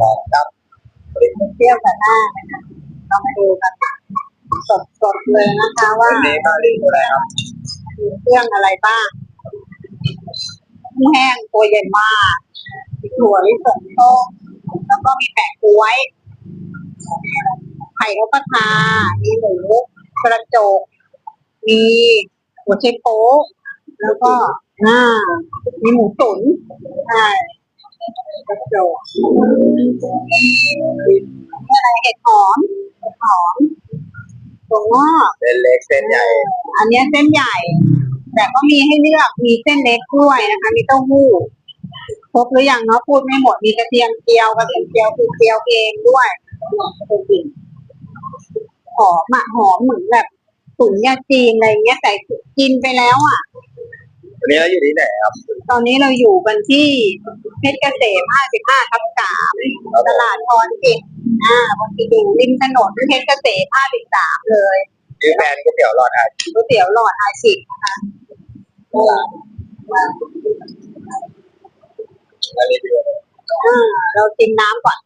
มองครับเปรี้ยวกับหน้านะคะเรามาดูกันสดๆเลยนะคะว่าวันนี้มาลิงอะไรครับมีเครื่องอะไรบ้างแห้งตัวใหญ่มากถั่วลิสงต้มแล้วก็มีแปะกล้วยไข่นกกระทา มีหมูกระจก มีหัวไชโป๊แล้วก็อ่ามีหมูตุ๋นใช่ กระจกอะไรเห็ดหอมเห็ดหอมตัวงอกเส้นเล็กเส้นใหญ่ อันเนี้ยเส้นใหญ่ แต่ก็มีให้เลือกมีเส้นเล็กด้วยนะคะ มีเต้าหู้ครบหรือยังเนาะพูดไม่หมดมีกระเทียมเจียวกระเทียมเจียวคือเจียวเองด้วยหอมอะหอมเหมือนแบบตุ๋นยาจีนอะไรเงี้ยแต่กินไปแล้วอะ วันนี้เราอยู่ที่ไหนครับ ตอนนี้เราอยู่กันที่เพชรเกษม 55 ทับ3ตลาดพรจิตอ่าบางทีอยู่ริมถนนเพชรเกษม 53 เลยชื่อแบรนด์ก๋วยเตี๋ยวหลอดอาชีก๋วยเตี๋ยวหลอดอาชินะคะพรีวิวอ่าเราชิมน้ำก่อน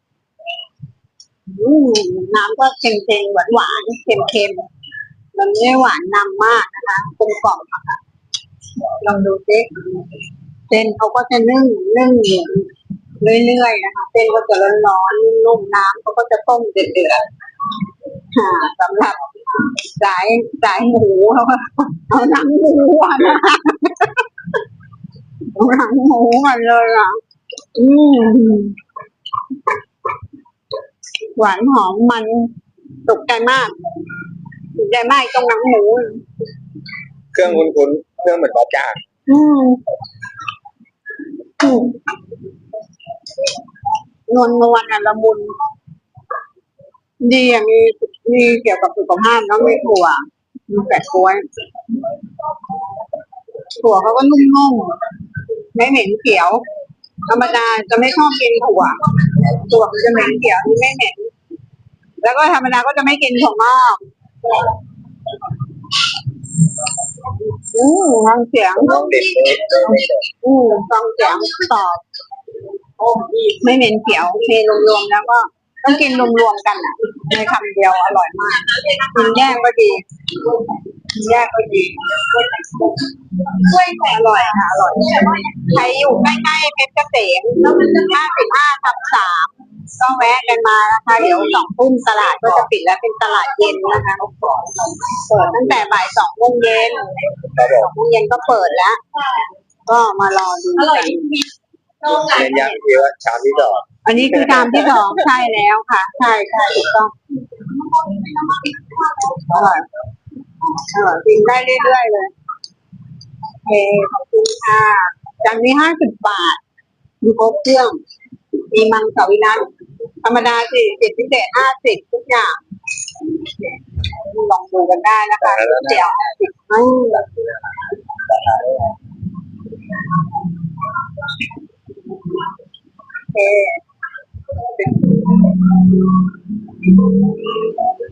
อืมน้ำก็เค็มๆหวานหวานๆเค็มๆมันไม่หวานนำมากนะคะกลมกล่อมอะค่ะ ลองดูสิเส้นเขาก็จะนึ่งนึ่งอยู่เรื่อยๆนะคะเส้นก็จะร้อนๆนุ่มน้ำเขาก็จะต้มเดือดๆค่ะสำหรับสายสายหมูเขาเอาหนังหมูอะนะเอาหนังหมูมาเลยอะอืมหวานหอมมันตกใจมากตกใจมากตรงหนังหมู เครื่องคุ้นๆ เรื่องเหมือนบะจ่างอืมอืมนวลนวลอะละมุน ดีอะมีมีเกี่ยวกับสุขภาพแล้วไม่ถั่วมีแปะกล้วยถั่วเขาก็นุ่มๆไม่เหม็นเขียว ธรรมดาจะไม่ชอบกินถั่วถั่วมันจะเหม็นเขียวนี่ไม่เหม็นแล้วก็ธรรมดาก็จะไม่กินถั่วงอก อืมฟังเสียงน้องเด็ดเลยอืมฟังเสียงตอบไม่เหม็นเขียวเทรวมๆแล้วก็ต้องกินรวมๆกันอะในคำเดียวอร่อยมากกินแยกก็ดีกินแยกก็ดีอร่อยค่ะอร่อยใครอยู่ใกล้ๆเพชรเกษม55ทับสาม ก็แวะกันมานะคะ เดี๋ยวสองทุ่มตลาดก็จะปิดแล้วเป็นตลาดเย็นนะคะเปิดตั้งแต่บ่ายสองโมงเย็นครับผสอมงโมงเย็นก็เปิดแล้ว ก็มารอดูกันเน้นย้ำอีกทีว่าชามที่สองอันนี้คือชามที่สองใช่แล้วค่ะ ใช่ใช่ถูกต้องอร่อยอร่อยกินได้เรื่อยๆเลยโอเคขอบคุณค่ะจานนี้ห้าสิบบาทมีครบเครื่อง มีมังสวินัตธรรมดาสี่สิบพิเศษห้าสิบทุกอย่างลองดูกันได้นะคะเสี่ยวสิบอ